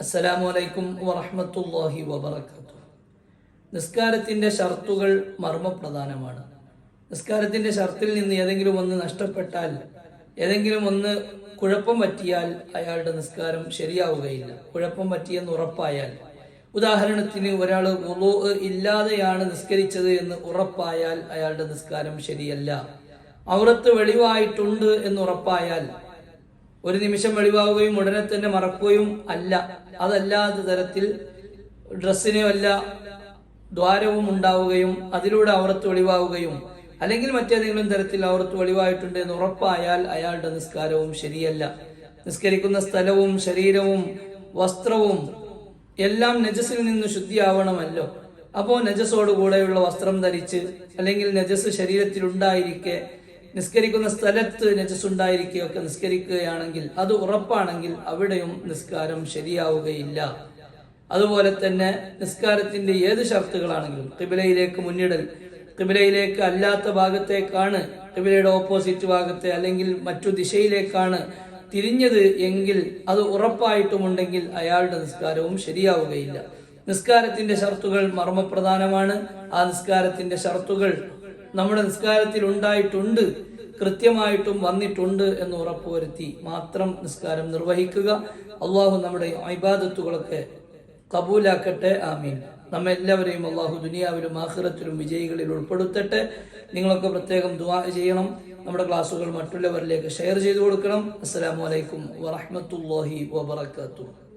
അസ്സലാമു അലൈക്കും വറഹമത്തല്ലാഹി വബറകാതുഹു. നിസ്കാരത്തിന്റെ ഷർത്തുകൾ മർമ്മപ്രധാനമാണ്. നിസ്കാരത്തിന്റെ ഷർത്തിൽ നിന്ന് ഏതെങ്കിലും ഒന്ന് നഷ്ടപ്പെട്ടാൽ ഏതെങ്കിലും ഒന്ന് കുഴപ്പം പറ്റിയാൽ അയാളുടെ നിസ്കാരം ശരിയാവുകയില്ല. കുഴപ്പം പറ്റിയെന്ന് ഉറപ്പായാൽ. ഉദാഹരണത്തിന് ഒരാൾ വുളൂ ഇല്ലാതെയാണ് നിസ്കരിച്ചത് എന്ന് ഉറപ്പായാൽ അയാളുടെ നിസ്കാരം ശരിയല്ല. ഔറത്ത് വെളിവായിട്ടുണ്ട് എന്ന് ഉറപ്പായാൽ ഒരു നിമിഷം വെളിവാവുകയും ഉടനെ തന്നെ മറക്കുകയും അല്ല. അതല്ലാത്ത തരത്തിൽ ഡ്രസ്സിനെ വല്ല ദ്വാരവും ഉണ്ടാവുകയും അതിലൂടെ അവർത്ത് വെളിവാവുകയും അല്ലെങ്കിൽ മറ്റേതെങ്കിലും തരത്തിൽ അവർത്ത് വെളിവായിട്ടുണ്ട് എന്ന് ഉറപ്പായാൽ അയാളുടെ നിസ്കാരവും ശരിയല്ല. നിസ്കരിക്കുന്ന സ്ഥലവും ശരീരവും വസ്ത്രവും എല്ലാം നജസിൽ നിന്ന് ശുദ്ധിയാവണമല്ലോ. അപ്പോൾ നജസോടുകൂടെയുള്ള വസ്ത്രം ധരിച്ച് അല്ലെങ്കിൽ നജസ് ശരീരത്തിൽ ഉണ്ടായിരിക്കെ നിസ്കരിക്കുന്ന സ്ഥലത്ത് നജസ് ഉണ്ടായിരിക്കുകയൊക്കെ നിസ്കരിക്കുകയാണെങ്കിൽ അത് ഉറപ്പാണെങ്കിൽ അവിടെയും നിസ്കാരം ശരിയാവുകയില്ല. അതുപോലെ തന്നെ നിസ്കാരത്തിന്റെ ഏത് ഷർത്തുകളാണെങ്കിലും കിബിലയിലേക്ക് മുന്നിടൽ കിബിലയിലേക്ക് അല്ലാത്ത ഭാഗത്തേക്കാണ് കിബിലയുടെ ഓപ്പോസിറ്റ് ഭാഗത്തെ അല്ലെങ്കിൽ മറ്റു ദിശയിലേക്കാണ് തിരിഞ്ഞത് എങ്കിൽ അത് ഉറപ്പായിട്ടുമുണ്ടെങ്കിൽ അയാളുടെ നിസ്കാരവും ശരിയാവുകയില്ല. നിസ്കാരത്തിന്റെ ഷർത്തുകൾ മർമ്മപ്രധാനമാണ്. ആ നിസ്കാരത്തിന്റെ ഷർത്തുകൾ നമ്മുടെ നിസ്കാരത്തിൽ ഉണ്ടായിട്ടുണ്ട് കൃത്യമായിട്ടും വന്നിട്ടുണ്ട് എന്ന് ഉറപ്പുവരുത്തി മാത്രം നിസ്കാരം നിർവഹിക്കുക. അള്ളാഹു നമ്മുടെ ഐബാദത്തുകളൊക്കെ കബൂലാക്കട്ടെ ആമീൻ. നമ്മെ എല്ലാവരെയും അള്ളാഹു ദുനിയാവിലും ആഖിറത്തിലും വിജയികളിൽ ഉൾപ്പെടുത്തട്ടെ. നിങ്ങളൊക്കെ പ്രത്യേകം ദുആ ചെയ്യണം. നമ്മുടെ ക്ലാസ്സുകൾ മറ്റുള്ളവരിലേക്ക് ഷെയർ ചെയ്തു കൊടുക്കണം. അസ്സാം വലൈക്കും വറഹ്മത്തുള്ളാഹി വബറകാതുഹു.